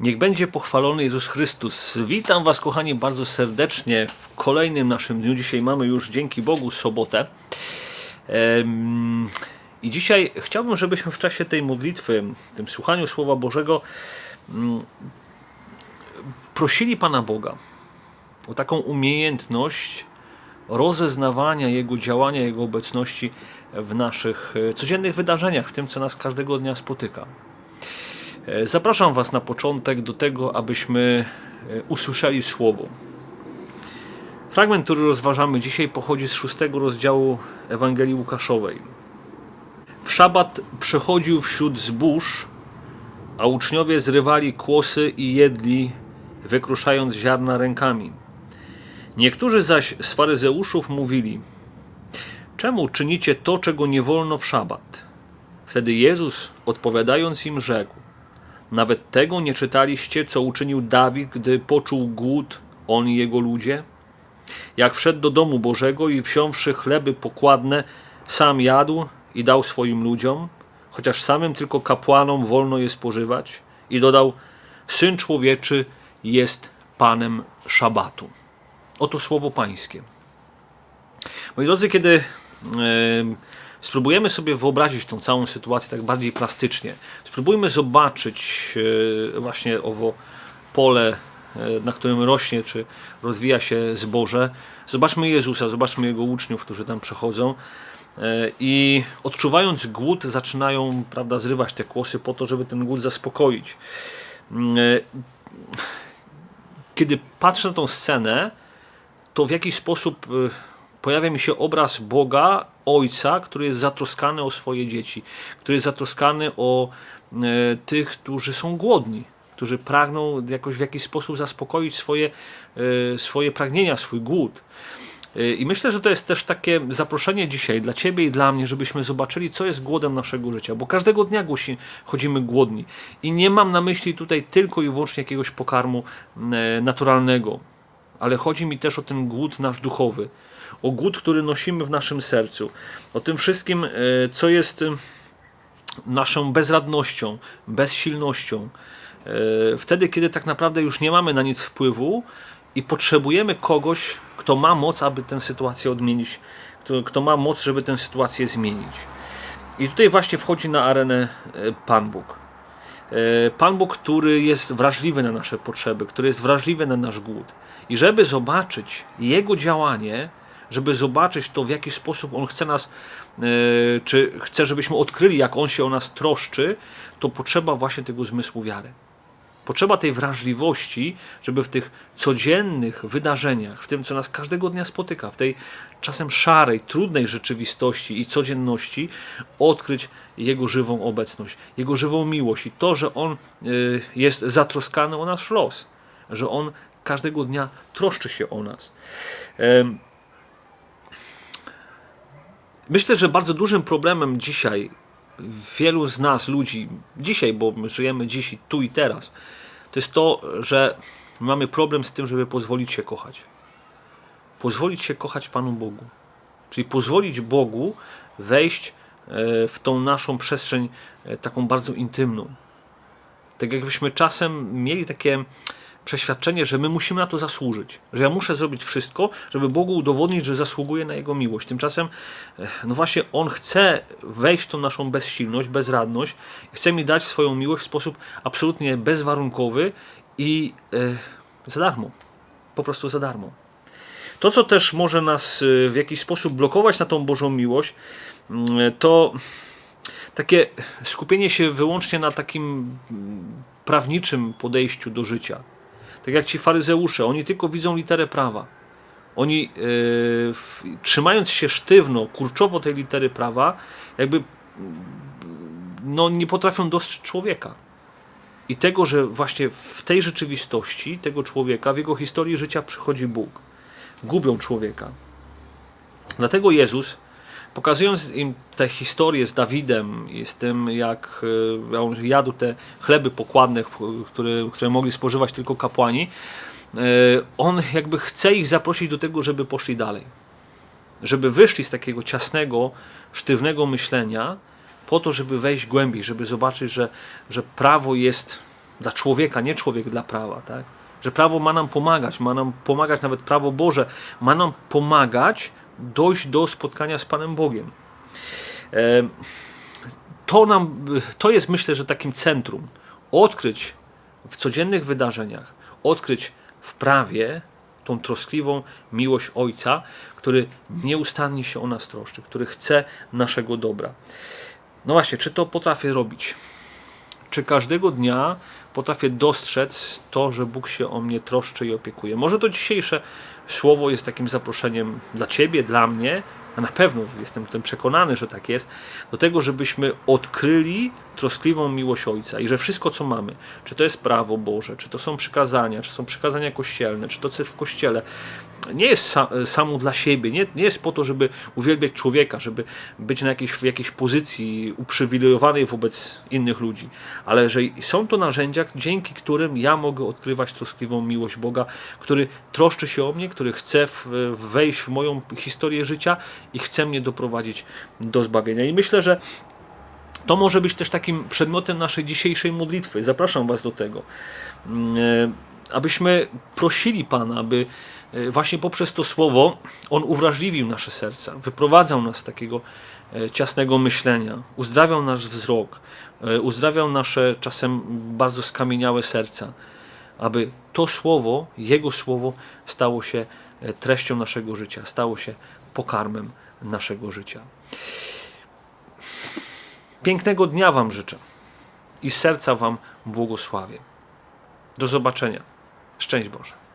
Niech będzie pochwalony Jezus Chrystus. Witam Was, kochani, bardzo serdecznie w kolejnym naszym dniu. Dzisiaj mamy już, dzięki Bogu, sobotę. I dzisiaj chciałbym, żebyśmy w czasie tej modlitwy, tym słuchaniu Słowa Bożego, mm, prosili Pana Boga o taką umiejętność rozeznawania Jego działania, Jego obecności w naszych e, codziennych wydarzeniach, w tym, co nas każdego dnia spotyka. E, Zapraszam Was na początek do tego, abyśmy e, usłyszeli Słowo. Fragment, który rozważamy dzisiaj, pochodzi z szóstego rozdziału Ewangelii Łukaszowej. W szabat przechodził wśród zbóż, a uczniowie zrywali kłosy i jedli, wykruszając ziarna rękami. Niektórzy zaś z faryzeuszów mówili: Czemu czynicie to, czego nie wolno w szabat? Wtedy Jezus, odpowiadając im, rzekł: Nawet tego nie czytaliście, co uczynił Dawid, gdy poczuł głód, on i jego ludzie? Jak wszedł do domu Bożego i wsiąwszy chleby pokładne, sam jadł i dał swoim ludziom, chociaż samym tylko kapłanom wolno je spożywać, i dodał: Syn człowieczy jest panem szabatu. Oto słowo Pańskie. Moi drodzy, kiedy e, spróbujemy sobie wyobrazić tą całą sytuację tak bardziej plastycznie, spróbujmy zobaczyć e, właśnie owo pole, e, na którym rośnie czy rozwija się zboże. Zobaczmy Jezusa, zobaczmy Jego uczniów, którzy tam przechodzą. e, I odczuwając głód, zaczynają prawda, zrywać te kłosy po to, żeby ten głód zaspokoić. Mm, Kiedy patrzę na tą scenę, to w jakiś sposób pojawia mi się obraz Boga, Ojca, który jest zatroskany o swoje dzieci, który jest zatroskany o y, tych, którzy są głodni, którzy pragną jakoś w jakiś sposób zaspokoić swoje, y, swoje pragnienia, swój głód. Y, I myślę, że to jest też takie zaproszenie dzisiaj dla Ciebie i dla mnie, żebyśmy zobaczyli, co jest głodem naszego życia, bo każdego dnia głosi, chodzimy głodni. I nie mam na myśli tutaj tylko i wyłącznie jakiegoś pokarmu e, naturalnego, ale chodzi mi też o ten głód nasz duchowy, o głód, który nosimy w naszym sercu, o tym wszystkim, e, co jest e, naszą bezradnością, bezsilnością. E, Wtedy, kiedy tak naprawdę już nie mamy na nic wpływu i potrzebujemy kogoś, kto ma moc, aby tę sytuację odmienić, kto, kto ma moc, żeby tę sytuację zmienić. I tutaj właśnie wchodzi na arenę Pan Bóg. Pan Bóg, który jest wrażliwy na nasze potrzeby, który jest wrażliwy na nasz głód. I żeby zobaczyć Jego działanie, żeby zobaczyć to, w jaki sposób On chce nas, e, czy chce, żebyśmy odkryli, jak On się o nas troszczy, to potrzeba właśnie tego zmysłu wiary. Potrzeba tej wrażliwości, żeby w tych codziennych wydarzeniach, w tym, co nas każdego dnia spotyka, w tej czasem szarej, trudnej rzeczywistości i codzienności, odkryć Jego żywą obecność, Jego żywą miłość i to, że On y, jest zatroskany o nasz los, że On każdego dnia troszczy się o nas. Myślę, że bardzo dużym problemem dzisiaj wielu z nas, ludzi, dzisiaj, bo my żyjemy dziś, tu i teraz, to jest to, że mamy problem z tym, żeby pozwolić się kochać. Pozwolić się kochać Panu Bogu. Czyli pozwolić Bogu wejść e, w tą naszą przestrzeń e, taką bardzo intymną. Tak jakbyśmy czasem mieli takie przeświadczenie, że my musimy na to zasłużyć, że ja muszę zrobić wszystko, żeby Bogu udowodnić, że zasługuję na Jego miłość. Tymczasem, e, no właśnie, On chce wejść w tą naszą bezsilność, bezradność, chce mi dać swoją miłość w sposób absolutnie bezwarunkowy i e, za darmo. Po prostu za darmo. To, co też może nas e, w jakiś sposób blokować na tą Bożą miłość, mm, to takie skupienie się wyłącznie na takim mm, prawniczym podejściu do życia. Tak jak ci faryzeusze, oni tylko widzą literę prawa. Oni e, w, trzymając się sztywno, kurczowo tej litery prawa, jakby no, nie potrafią dostrzec człowieka. I tego, że właśnie w tej rzeczywistości tego człowieka, w jego historii życia przychodzi Bóg. Gubią człowieka. Dlatego Jezus, pokazując im tę historię z Dawidem i z tym, jak e, on jadł te chleby pokładne, które, które mogli spożywać tylko kapłani, e, on jakby chce ich zaprosić do tego, żeby poszli dalej. Żeby wyszli z takiego ciasnego, sztywnego myślenia, po to, żeby wejść głębiej, żeby zobaczyć, że, że prawo jest dla człowieka, nie człowiek dla prawa, tak? Że prawo ma nam pomagać, ma nam pomagać nawet prawo Boże, ma nam pomagać dojść do spotkania z Panem Bogiem. E, To, nam, to jest myślę, że takim centrum. Odkryć w codziennych wydarzeniach, odkryć w prawie tą troskliwą miłość Ojca, który nieustannie się o nas troszczy, który chce naszego dobra. No właśnie, czy to potrafię robić? Czy każdego dnia potrafię dostrzec to, że Bóg się o mnie troszczy i opiekuje? Może to dzisiejsze słowo jest takim zaproszeniem dla Ciebie, dla mnie, a na pewno jestem tym przekonany, że tak jest, do tego, żebyśmy odkryli troskliwą miłość Ojca i że wszystko, co mamy, czy to jest prawo Boże, czy to są przykazania, czy są przykazania kościelne, czy to, co jest w kościele, nie jest sa, samo dla siebie, nie, nie jest po to, żeby uwielbiać człowieka, żeby być na jakiejś, w jakiejś pozycji uprzywilejowanej wobec innych ludzi, ale że są to narzędzia, dzięki którym ja mogę odkrywać troskliwą miłość Boga, który troszczy się o mnie, który chce w, wejść w moją historię życia i chce mnie doprowadzić do zbawienia. I myślę, że to może być też takim przedmiotem naszej dzisiejszej modlitwy. Zapraszam Was do tego, Mm, e, abyśmy prosili Pana, aby właśnie poprzez to słowo On uwrażliwił nasze serca, wyprowadzał nas z takiego e, ciasnego myślenia, uzdrawiał nasz wzrok, e, uzdrawiał nasze czasem bardzo skamieniałe serca, aby to słowo, Jego słowo stało się e, treścią naszego życia, stało się pokarmem naszego życia. Pięknego dnia Wam życzę i serca Wam błogosławię. Do zobaczenia. Szczęść Boże.